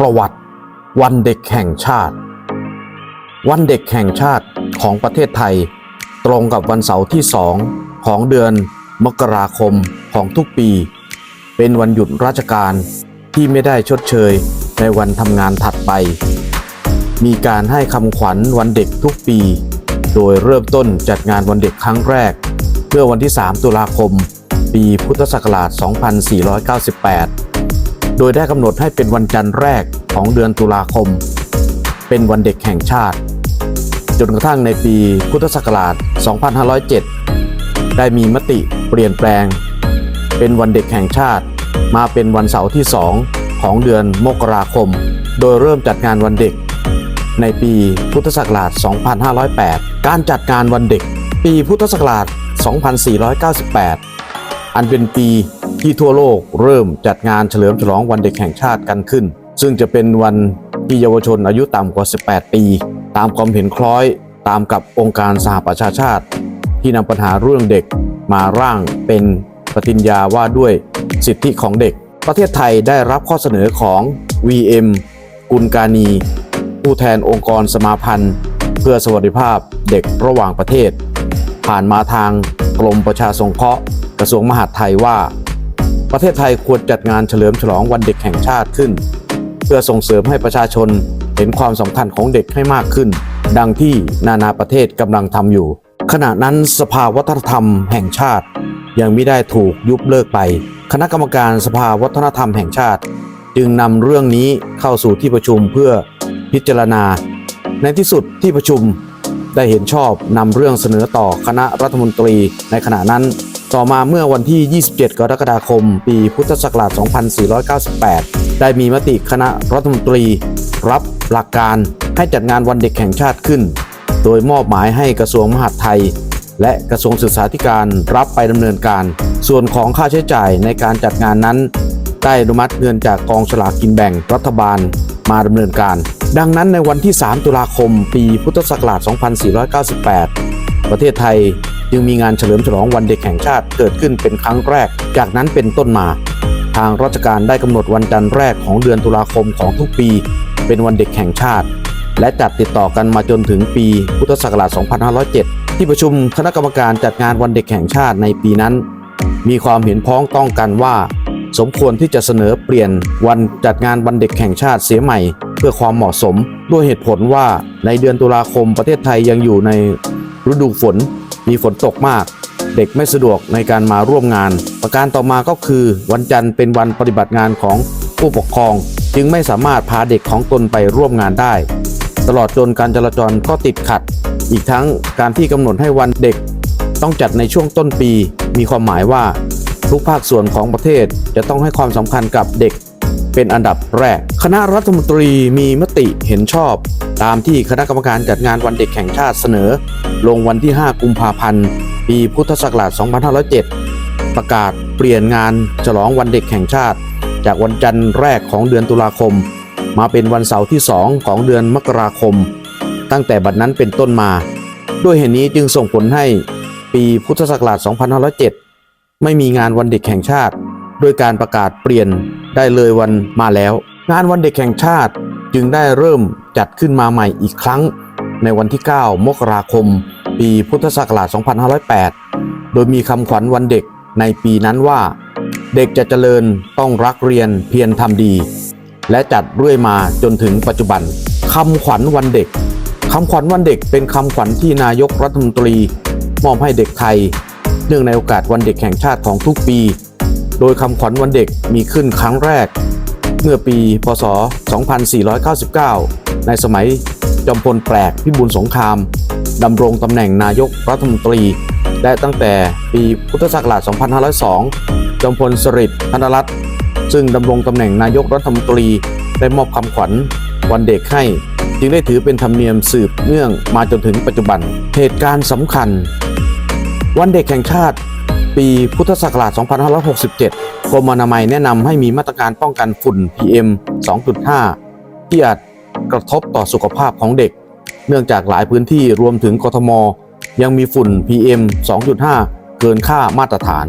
ประวัติวันเด็กแห่งชาติ วันเด็กแห่งชาติของประเทศไทย ตรงกับวันเสาร์ที่สองของเดือนมกราคมของทุกปี เป็นวันหยุดราชการที่ไม่ได้ชดเชยในวันทำงานถัดไป มีการให้คำขวัญวันเด็กทุกปี โดยเริ่มต้นจัดงานวันเด็กครั้งแรก เมื่อวันที่ 3 ตุลาคม ปีพุทธศักราช 2498 โดยได้กำหนดให้เป็นวันจันทร์แรกของเดือนตุลาคม เป็นวันเด็กแห่งชาติ จนกระทั่งในปีพุทธศักราช 2507 ได้มีมติเปลี่ยนแปลง เป็นวันเด็กแห่งชาติ มาเป็นวันเสาร์ที่ 2 ของเดือนมกราคม โดยเริ่มจัดงานวันเด็ก ในปีพุทธศักราช 2508 การจัดงานวันเด็ก ปีพุทธศักราช 2498 อันเป็นปี ที่ทั่วโลกเริ่มจัดงานเฉลิมฉลองวันเด็กแห่งชาติกันขึ้น ซึ่งจะเป็นวันที่เยาวชนอายุต่ำกว่า 18 ปี ตามความเห็นคล้อยตามกับองค์การสหประชาชาติ ที่นำปัญหาเรื่องเด็กมาร่างเป็นปฏิญญาว่าด้วยสิทธิของเด็ก ประเทศไทยได้รับข้อเสนอของ VM กุลกานีผู้แทนองค์กรสมาพันธ์ เพื่อสวัสดิภาพเด็กระหว่างประเทศ ผ่านมาทางกรมประชาสงเคราะห์กระทรวงมหาดไทยว่า ประเทศไทยควรจัดงานเฉลิมฉลองวันเด็กแห่งชาติขึ้น เพื่อส่งเสริมให้ประชาชนเห็นความสำคัญของเด็กให้มากขึ้น ดังที่นานาประเทศกำลังทำอยู่ ขณะนั้นสภาวัฒนธรรมแห่งชาติ ยังไม่ได้ถูกยุบเลิกไป คณะกรรมการสภาวัฒนธรรมแห่งชาติ จึงนำเรื่องนี้เข้าสู่ที่ประชุมเพื่อพิจารณา ในที่สุดที่ประชุมได้เห็นชอบนำเรื่องเสนอต่อคณะรัฐมนตรีในขณะนั้น ต่อมาเมื่อวันที่ 27 กรกฎาคม ปีพุทธศักราช 2498 ได้มีมติคณะรัฐมนตรี รับหลักการให้จัดงานวันเด็กแห่งชาติขึ้น โดยมอบหมายให้กระทรวงมหาดไทย และกระทรวงศึกษาธิการรับไปดำเนินการ ส่วนของค่าใช้จ่ายในการจัดงานนั้น ได้อนุมัติเงินจากกองสลากกินแบ่งรัฐบาลมาดำเนินการ ดังนั้นในวันที่ 3 ตุลาคม ปีพุทธศักราช 2498 ประเทศไทย จึงมีงานเฉลิมฉลองวันเด็กแห่งชาติเกิดขึ้นเป็นครั้งแรก จากนั้นเป็นต้นมา ทางราชการได้กำหนดวันจันทร์แรกของเดือนตุลาคมของทุกปี เป็นวันเด็กแห่งชาติ และจัดติดต่อกันมาจนถึงปีพุทธศักราช 2507 ที่ประชุมคณะกรรมการจัดงานวันเด็กแห่งชาติในปีนั้น มีความเห็นพ้องต้องกันว่า สมควรที่จะเสนอเปลี่ยนวันจัดงานวันเด็กแห่งชาติเสียใหม่เพื่อความเหมาะสมด้วยเหตุผลว่าในเดือนตุลาคมประเทศไทยยังอยู่ในฤดูฝน มีฝนตกมาก เด็กไม่สะดวกในการมาร่วมงาน ประการต่อมาก็คือ วันจันทร์เป็นวันปฏิบัติงานของผู้ปกครอง จึงไม่สามารถพาเด็กของตนไปร่วมงานได้ ตลอดจนการจราจรก็ติดขัด อีกทั้งการที่กำหนดให้วันเด็ก ต้องจัดในช่วงต้นปี มีความหมายว่า ทุกภาคส่วนของประเทศจะต้องให้ความสำคัญกับเด็ก เป็นอันดับแรก คณะรัฐมนตรีมีมติเห็นชอบ ตามที่คณะกรรมการจัดงานวันเด็กแห่งชาติเสนอ ลงวันที่ 5 กุมภาพันธ์ ปีพุทธศักราช 2507 ประกาศเปลี่ยนงานฉลองวันเด็กแห่งชาติ จากวันจันทร์แรกของเดือนตุลาคม มาเป็นวันเสาร์ที่ 2 ของเดือนมกราคม ตั้งแต่บัดนั้นเป็นต้นมา ด้วยเหตุนี้จึงส่งผลให้ปีพุทธศักราช 2507 ไม่มีงานวันเด็กแห่งชาติด้วยการประกาศเปลี่ยน ได้เลยวันมาแล้ว งานวันเด็กแห่งชาติจึงได้เริ่มจัดขึ้นมาใหม่อีกครั้ง ในวันที่ 9 มกราคม ปีพุทธศักราช 2508 โดยมีคำขวัญวันเด็กในปีนั้นว่า เด็กจะเจริญต้องรักเรียนเพียรทำดี และจัดเรื่อยมาจนถึงปัจจุบันคำขวัญวันเด็กคำขวัญวันเด็กเป็นคำขวัญที่นายกรัฐมนตรี มอบให้เด็กไทย เนื่องในโอกาสวันเด็กแห่งชาติของทุกปี โดยคำขวัญวันเด็กมีขึ้นครั้งแรก เมื่อปี พศ 2499 ในสมัยจอมพลแปลกพิบูลสงครามดำรงตำแหน่งนายกรัฐมนตรี และตั้งแต่ปีพุทธศักราช 2502 จอมพลสฤษดิ์ธนรัตน์ซึ่งดำรงตำแหน่งนายกรัฐมนตรีได้มอบคำขวัญวันเด็กให้ จึงได้ถือเป็นธรรมเนียมสืบเนื่องมาจนถึงปัจจุบัน เหตุการณ์สำคัญ วันเด็กแห่งชาติ ปีพุทธศักราช 2567 กรมอนามัยแนะนำให้มีมาตรการป้องกันฝุ่น PM 2.5 ที่อาจกระทบต่อสุขภาพของเด็ก เนื่องจากหลายพื้นที่รวมถึงกทม ยังมีฝุ่น PM 2.5 เกินค่ามาตรฐาน